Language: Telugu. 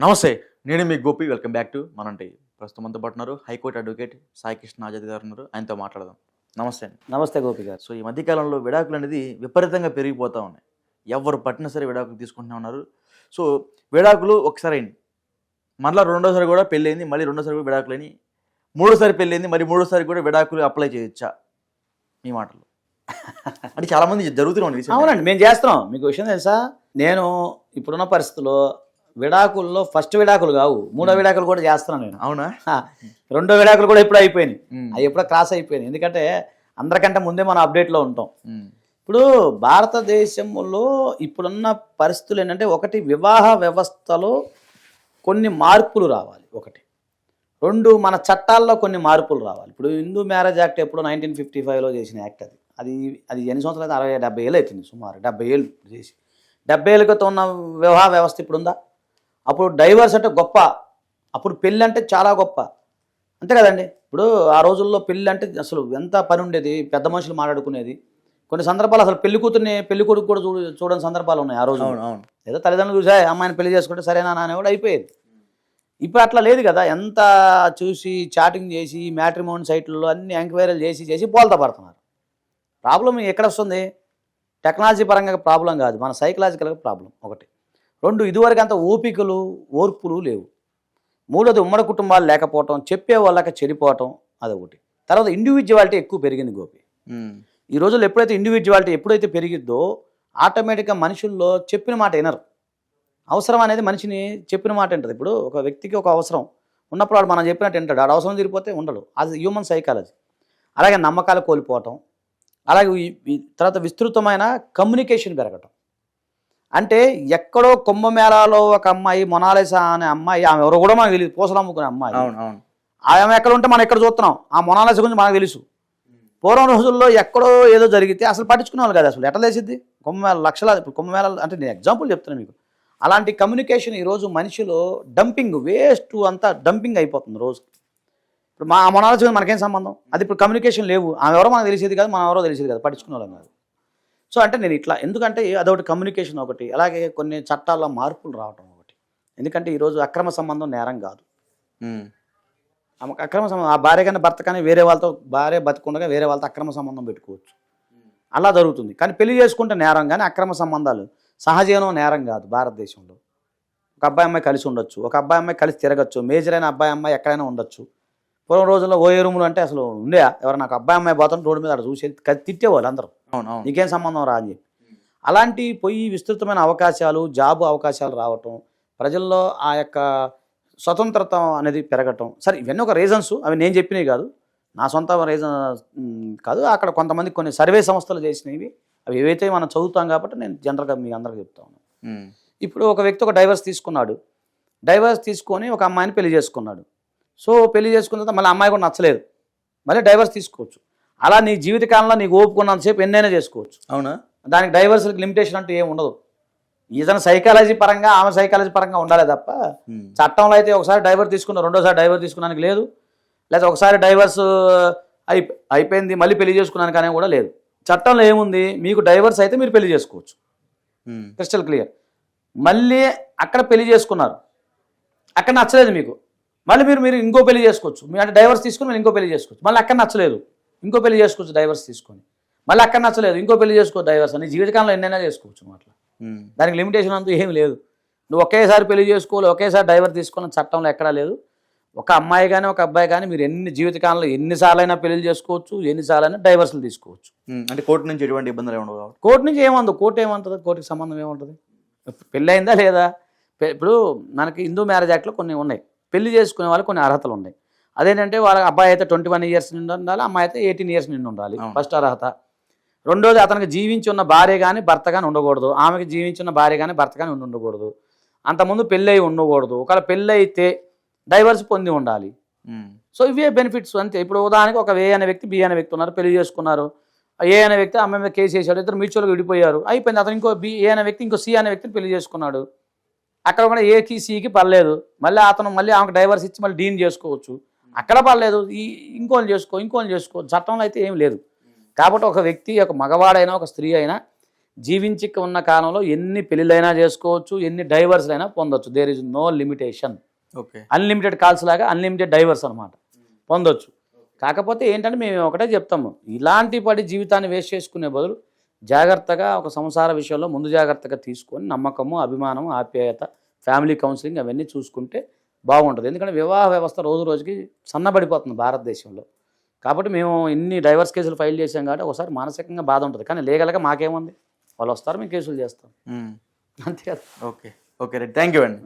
నమస్తే నేను మీ గోపి. వెల్కమ్ బ్యాక్ టు మనంటి. ప్రస్తుతం మనతో పాటు ఉన్నారు high court advocate Sai Krishna Azad గారు ఉన్నారు. ఆయనతో మాట్లాడదాం. నమస్తే అండి. నమస్తే గోపి గారు. సో ఈ మధ్యకాలంలో విడాకులు అనేది విపరీతంగా పెరిగిపోతూ ఉన్నాయి. ఎవరు పట్టినా సరే విడాకులు తీసుకుంటూనే ఉన్నారు. సో విడాకులు ఒకసారి అయింది. మళ్ళీ రెండోసారి కూడా పెళ్ళయింది మళ్ళీ రెండోసారి కూడా విడాకులని మూడోసారి పెళ్ళయింది మరి మూడోసారి కూడా విడాకులు అప్లై చేయొచ్చా? మీ మాటలు. అంటే చాలా మంది జరుగుతూనే ఉంది recent గా. అవునండి మేము చేస్తున్నాం. మీకు విషయం తెలుసా? నేను ఇప్పుడున్న పరిస్థితుల్లో విడాకుల్లో ఫస్ట్ విడాకులు కావు మూడో విడాకులు కూడా చేస్తున్నాను నేను. అవునా? రెండో విడాకులు కూడా ఎప్పుడో అయిపోయినాయి. అవి ఎప్పుడో క్రాస్ అయిపోయినాయి. ఎందుకంటే అందరికంటే ముందే మనం అప్డేట్లో ఉంటాం. ఇప్పుడు భారతదేశంలో ఇప్పుడున్న పరిస్థితులు ఏంటంటే ఒకటి వివాహ వ్యవస్థలో కొన్ని మార్పులు రావాలి ఒకటి. రెండు మన చట్టాల్లో కొన్ని మార్పులు రావాలి. ఇప్పుడు హిందూ మ్యారేజ్ యాక్ట్ ఎప్పుడు నైన్టీన్ ఫిఫ్టీ ఫైవ్లో చేసిన యాక్ట్ అది. అది అది ఎన్ని సంవత్సరాలు అయితే అరవై డెబ్బై ఏళ్ళు అవుతుంది సుమారు డెబ్బై ఏళ్ళు చేసి. డెబ్బై ఏళ్ళ క్రితం ఉన్న వివాహ వ్యవస్థ ఇప్పుడు ఉందా అప్పుడు డైవర్స్ అంటే గొప్ప. అప్పుడు పెళ్ళి అంటే చాలా గొప్ప. అంతే కదండి. ఇప్పుడు ఆ రోజుల్లో పెళ్ళి అంటే అసలు ఎంత పని ఉండేది పెద్ద మనుషులు మాట్లాడుకునేది. కొన్ని సందర్భాలు అసలు పెళ్ళి కూతుర్ని పెళ్ళి కొడుకు కూడా చూడ చూడని సందర్భాలు ఉన్నాయి ఆ రోజు ఏదో తల్లిదండ్రులు చూసా అమ్మాయిని పెళ్ళి చేసుకుంటే సరేనా అని కూడా అయిపోయేది. ఇప్పుడు అట్లా లేదు కదా. ఎంత చూసి చాటింగ్ చేసి మ్యాట్రిమోన్ సైట్లలో అన్ని ఎంక్వైరీలు చేసి చేసి బోల్తా పడుతున్నారు. ప్రాబ్లం ఎక్కడ వస్తుంది? టెక్నాలజీ పరంగా ప్రాబ్లం కాదు. మన సైకలాజికల్గా ప్రాబ్లం ఒకటి. రెండు ఇదివరకు అంత ఓపికలు ఓర్పులు లేవు. మూడోది ఉమ్మడి కుటుంబాలు లేకపోవటం చెప్పే వాళ్ళకి చెడిపోవటం అదొకటి. తర్వాత ఇండివిజువాలిటీ ఎక్కువ పెరిగింది గోపి. ఈ రోజుల్లో ఎప్పుడైతే ఇండివిజువాలిటీ ఎప్పుడైతే పెరిగిద్దో ఆటోమేటిక్గా మనుషుల్లో చెప్పిన మాట వినరు. అవసరం అనేది మనిషిని చెప్పిన మాట వింటది. ఇప్పుడు ఒక వ్యక్తికి ఒక అవసరం ఉన్నప్పుడు వాడు మనం చెప్పినట్టు వింటాడు. ఆడు అవసరం తీరిపోతే ఉండడు. అది హ్యూమన్ సైకాలజీ అలాగే నమ్మకాలు కోల్పోవటం అలాగే తర్వాత విస్తృతమైన కమ్యూనికేషన్ పెరగటం. అంటే ఎక్కడో కుంభమేళాలో ఒక అమ్మాయి మొనాలిసా అనే అమ్మాయి ఆమె ఎవరో కూడా మనకు తెలియదు పూసలు అమ్ముకునే అమ్మాయి ఆమె ఎక్కడ ఉంటే మనం ఎక్కడ చూస్తున్నాం? ఆ మొనాలిసా గురించి మనకు తెలుసు. పూర్వం రోజుల్లో ఎక్కడో ఏదో జరిగితే అసలు పట్టించుకునే వాళ్ళు కాదు అసలు. ఎట్లా తెలిసిద్ది? కుంభమేళ లక్షల ఇప్పుడు కుంభమేళ అంటే నేను ఎగ్జాంపుల్ చెప్తున్నాను మీకు. అలాంటి కమ్యూనికేషన్ ఈరోజు మనిషిలో డంపింగ్ వేస్ట్ అంతా డంపింగ్ అయిపోతుంది రోజు. ఇప్పుడు మా మొనాలజీ గురించి మనకేం సంబంధం? అది ఇప్పుడు కమ్యూనికేషన్ లేవు. ఆమె ఎవరో మనకు తెలిసేది కాదు మనం ఎవరో తెలిసేది కాదు పట్టించుకునే వాళ్ళం కాదు. సో అంటే నేను ఇట్లా ఎందుకంటే అదొకటి కమ్యూనికేషన్ ఒకటి అలాగే కొన్ని చట్టాల్లో మార్పులు రావటం ఒకటి. ఎందుకంటే ఈరోజు అక్రమ సంబంధం నేరం కాదు. అక్రమ సంబంధం ఆ భార్య కానీ భర్త కానీ వేరే వాళ్ళతో భార్య బతికుండగా వేరే వాళ్ళతో అక్రమ సంబంధం పెట్టుకోవచ్చు. అలా జరుగుతుంది. కానీ పెళ్ళి చేసుకుంటే నేరం కానీ అక్రమ సంబంధాలు సహజీవనం నేరం కాదు భారతదేశంలో. ఒక అబ్బాయి అమ్మాయి కలిసి ఉండొచ్చు. ఒక అబ్బాయి అమ్మాయి కలిసి తిరగచ్చు. మేజర్ అయిన అబ్బాయి అమ్మాయి ఎక్కడైనా ఉండొచ్చు. పూర్వం రోజుల్లో ఓ రూములు అంటే అసలు ఉండేయా? ఎవరు నాకు అబ్బాయి అమ్మాయి పోతాను రోడ్డు మీద అక్కడ చూసి తిట్టేవాళ్ళు అందరూ. నీకేం సంబంధం రా అని చెప్పి. అలాంటి పోయి విస్తృతమైన అవకాశాలు జాబ్ అవకాశాలు రావటం ప్రజల్లో ఆ యొక్క స్వతంత్రత అనేది పెరగటం. సరే ఇవన్నీ ఒక రీజన్స్ అవి నేను చెప్పినవి కాదు. నా సొంత రీజన్ కాదు. అక్కడ కొంతమంది కొన్ని సర్వే సంస్థలు చేసినవి. అవి ఏవైతే మనం చదువుతాం కాబట్టి నేను జనరల్గా మీ అందరికి చెప్తాను ఇప్పుడు ఒక వ్యక్తి ఒక డైవర్స్ తీసుకున్నాడు. డైవర్స్ తీసుకొని ఒక అమ్మాయిని పెళ్ళి చేసుకున్నాడు. సో పెళ్ళి చేసుకున్న తర్వాత మళ్ళీ అమ్మాయి కూడా నచ్చలేదు. మళ్ళీ డైవర్స్ తీసుకోవచ్చు. అలా నీ జీవితకాలంలో నీకు ఓపుకున్నంతసేపు ఎన్నైనా చేసుకోవచ్చు. అవునా? దానికి డైవర్స్కి లిమిటేషన్ అంటూ ఏమి ఉండదు. ఇతను సైకాలజీ పరంగా ఆమె సైకాలజీ పరంగా ఉండాలి తప్ప చట్టంలో అయితే ఒకసారి డైవర్స్ తీసుకున్న రెండోసారి డైవర్స్ తీసుకున్నానికి లేదు. లేదా ఒకసారి డైవర్స్ అయి అయిపోయింది మళ్ళీ పెళ్ళి చేసుకున్నానికి అనేది కూడా లేదు. చట్టంలో ఏముంది? మీకు డైవర్స్ అయితే మీరు పెళ్ళి చేసుకోవచ్చు. Crystal clear. మళ్ళీ అక్కడ పెళ్ళి చేసుకున్నారు. అక్కడ నచ్చలేదు మీకు. మళ్ళీ మీరు మీరు ఇంకో పెళ్ళి చేసుకోవచ్చు. మీ అంటే డైవర్స్ తీసుకుని మీరు ఇంకో పెళ్ళి చేసుకోవచ్చు. మళ్ళీ అక్కడ నచ్చలేదు. ఇంకో పెళ్ళి చేసుకోవచ్చు డైవర్స్ తీసుకొని. మళ్ళీ అక్కడ నచ్చలేదు ఇంకో పెళ్ళి చేసుకోవచ్చు డైవర్స్ అని జీవితకాలంలో ఎన్నైనా చేసుకోవచ్చు అట్లా. దానికి లిమిటేషన్ అంటూ ఏమీ లేదు. నువ్వు ఒకేసారి పెళ్ళి చేసుకోవాలి ఒకేసారి డైవర్ తీసుకున్న చట్టంలో ఎక్కడా లేదు. ఒక అమ్మాయి కానీ ఒక అబ్బాయి కానీ మీరు ఎన్ని జీవితకాలంలో ఎన్నిసార్లైనా పెళ్ళి చేసుకోవచ్చు ఎన్నిసార్లైనా డైవర్స్లు తీసుకోవచ్చు. అంటే కోర్టు నుంచి ఎటువంటి ఇబ్బందులు ఉండవు కాబట్టి. కోర్టు నుంచి ఏమందు కోర్టు ఏమంటుంది కోర్టుకి సంబంధం ఏముంటుంది పెళ్ళయిందా లేదా? పె- ఇప్పుడు మనకి హిందూ మ్యారేజ్ యాక్ట్లో కొన్ని ఉన్నాయి. పెళ్ళి చేసుకునే వాళ్ళకి కొన్ని అర్హతలు ఉన్నాయి. అదేంటంటే వాళ్ళ అబ్బాయి అయితే ట్వంటీ వన్ ఇయర్స్ నుండి ఉండాలి అమ్మాయి అయితే ఎయిటీన్ ఇయర్స్ నుండి ఉండాలి. ఫస్ట్ అర్హత. రెండోది అతనికి జీవించి ఉన్న భార్య కానీ భర్త కానీ ఉండకూడదు. ఆమెకి జీవించి ఉన్న భార్య కానీ భర్త కానీ ఉండి ఉండకూడదు. అంతకుముందు పెళ్ళి అయి ఉండకూడదు. ఒకవేళ పెళ్ళి అయితే డైవర్స్ పొంది ఉండాలి. సో ఇవే బెనిఫిట్స్ అంతే. ఇప్పుడు ఉదాహరణకి ఒక ఏ అనే వ్యక్తి బి అనే వ్యక్తి ఉన్నారు పెళ్ళి చేసుకున్నారు. ఏ అనే వ్యక్తి అమ్మాయి మీద కేసు వేసాడు ఇద్దరు మ్యూచువల్గా విడిపోయారు. అయిపోయింది. అతను ఇంకో బి ఏ అనే వ్యక్తి ఇంకో సి అనే వ్యక్తిని పెళ్ళి చేసుకున్నాడు. అక్కడ కూడా ఏకి సికి పర్లేదు. మళ్ళీ అతను మళ్ళీ ఆమెకు డైవర్స్ ఇచ్చి మళ్ళీ డీన్ చేసుకోవచ్చు. అక్కడ పర్లేదు ఈ ఇంకోని చేసుకో ఇంకోని చేసుకో చట్టంలో అయితే ఏం లేదు. కాబట్టి ఒక వ్యక్తి ఒక మగవాడైనా ఒక స్త్రీ అయినా జీవించి ఉన్న కాలంలో ఎన్ని పెళ్ళిళ్ళైనా చేసుకోవచ్చు ఎన్ని డైవర్స్ అయినా పొందొచ్చు. There is no limitation okay. Unlimited calls లాగా అన్లిమిటెడ్ డైవర్స్ అనమాట పొందొచ్చు. కాకపోతే ఏంటంటే మేము ఒకటే చెప్తాము. ఇలాంటి పడి జీవితాన్ని వేస్ట్ చేసుకునే బదులు జాగ్రత్తగా ఒక సంసార విషయంలో ముందు జాగ్రత్తగా తీసుకొని నమ్మకము అభిమానం ఆప్యాయత ఫ్యామిలీ కౌన్సిలింగ్ అవన్నీ చూసుకుంటే బాగుంటుంది. ఎందుకంటే వివాహ వ్యవస్థ రోజు రోజుకి సన్నబడిపోతుంది భారతదేశంలో. కాబట్టి మేము ఇన్ని డైవర్స్ కేసులు ఫైల్ చేసాం కాబట్టి ఒకసారి మానసికంగా బాధ ఉంటుంది. కానీ లీగల్గా మాకేముంది? వాళ్ళు వస్తారు మేము కేసులు చేస్తాం. అంతే కదా? Okay. Okay right. Thank you అండి.